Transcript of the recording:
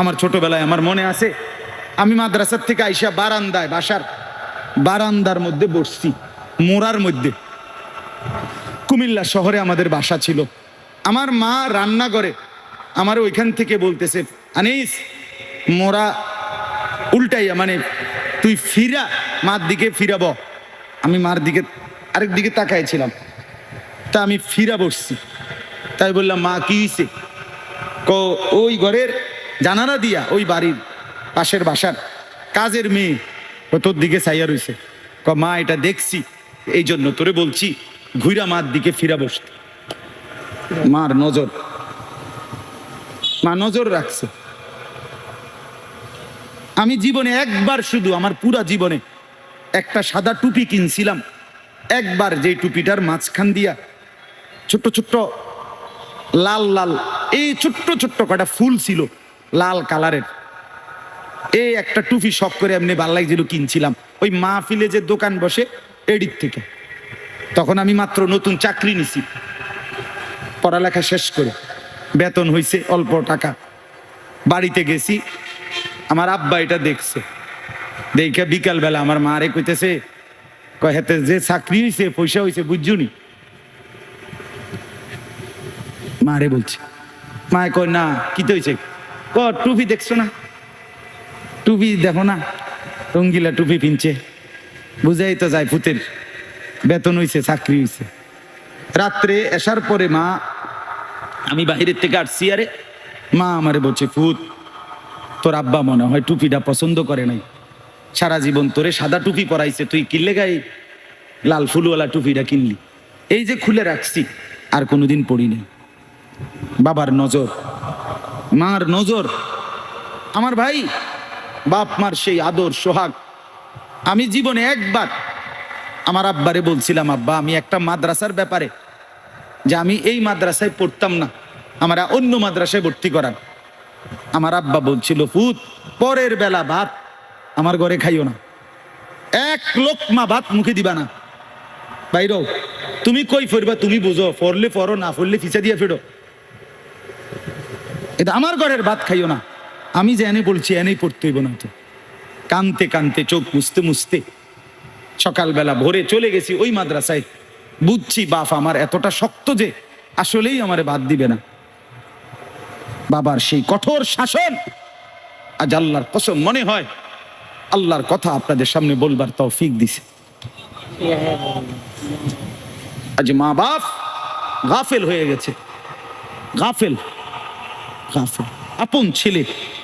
আমার ছোটবেলায় আমার মনে আছে, আমি মাদ্রাসার থেকে আইসা বারান্দায়, বাসার বারান্দার মধ্যে বসছি, মোড়ার মধ্যে। কুমিল্লা শহরে আমাদের বাসা ছিল। আমার মা রান্না করে, আমার ওইখান থেকে বলতেছে, আনিস মোরা উল্টাইয়া মানে তুই ফিরা, মার দিকে ফিরাব। আমি মার দিকে, আরেক দিকে তাকাইছিলাম। তা আমি ফিরা বসছি। তাই বললাম, মা, কি হয়েছে ক ওই ঘরের জানালা দিয়া ওই বাড়ির পাশের বাসার কাজের মেয়ে ও তোর দিকে চাইয়া রইছে। ক মা, এটা দেখছি। এই জন্য তোরে বলছি ঘুরা মার দিকে ফিরা বসতে মার নজর। মা নজর রাখছে। আমি জীবনে একবার শুধু আমার পুরা জীবনে একটা সাদা টুপি কিনছিলাম। একবার যে টুপিটার মাঝখান দিয়া ছোট্ট ছোট্ট, লাল লাল, এই ছোট্ট ছোট্ট কটা ফুল ছিল লাল কালারের। এই একটা টুপি শখ করে এমনি ভালো লাগছিল কিনছিলাম। ওই মাহফিলে যে দোকান বসে এডির থেকে। তখন আমি মাত্র নতুন চাকরি নিছি। পড়ালেখা শেষ করে। বেতন হইছে অল্প টাকা। বাড়িতে গেছি। আমার আব্বা এটা দেখছে। দেখে বিকালবেলা আমার মারে কইতেছে, কয়, হাতে যে চাকরি হয়েছে পয়সা হইছে বুঝছুনি মারে বলছে। মায়ে কয়, না, কি তো হয়েছে ক, টুপি দেখছ না? টুপি দেখো না? রঙ্গিলা টুপি পিনছে। বুঝাই তো যায় ফুতের বেতন হইছে, চাকরি হইছে। রাত্রে আসার পরে মা, আমি বাহিরের থেকে আসছি, আরে মা আমারে বলছে ফুত তোর আব্বা মনে হয় টুপিটা পছন্দ করে নাই। সারা জীবন তোরে সাদা টুপি পরাইছে, তুই কিনলে গাই লাল ফুলওয়ালা টুপিটা কিনলি? এই যে খুলে রাখছি, আর কোনোদিন পড়ি নাই। বাবার নজর মার নজর। আমার ভাই, বাপ মার সেই আদর, সোহাগ। আমি জীবনে একবার আমার আব্বারে বলছিলাম, আব্বা, আমি একটা মাদ্রাসার ব্যাপারে যে আমি এই মাদ্রাসায় পড়তাম না, আমরা অন্য মাদ্রাসায় ভর্তি করান। আমার আব্বা বলছিল, ফুত, পরের বেলা ভাত আমার ঘরে খাইও না। এক লোকমা ভাত মুখে দিবা না। বাইর তুমি কই ফিরবা? তুমি বুঝো, ফরলে ফরো, না ফরলে ফিসা দিয়ে ফেরো। এটা আমার ঘরের ভাত খাইও না। আমি যে এনে বলছি, এনেই পড়তে হইব না তো। কানতে কানতে চোখ মুছতে মুছতে সকালবেলা ভোরে চলে গেছি ওই মাদ্রাসায়। বুঝছি বাপ আমার এতটা শক্ত যে আসলেই আমারে বাদ দিবে না। বাবার সেই কঠোর শাসন আজ আল্লাহর কসম মনে হয় আল্লাহর কথা আপনাদের সামনে বলবার তৌফিক দিছে। আজ মা বাপ গাফেল হয়ে গেছে। গাফেল। গাফেল আপন ছেলে।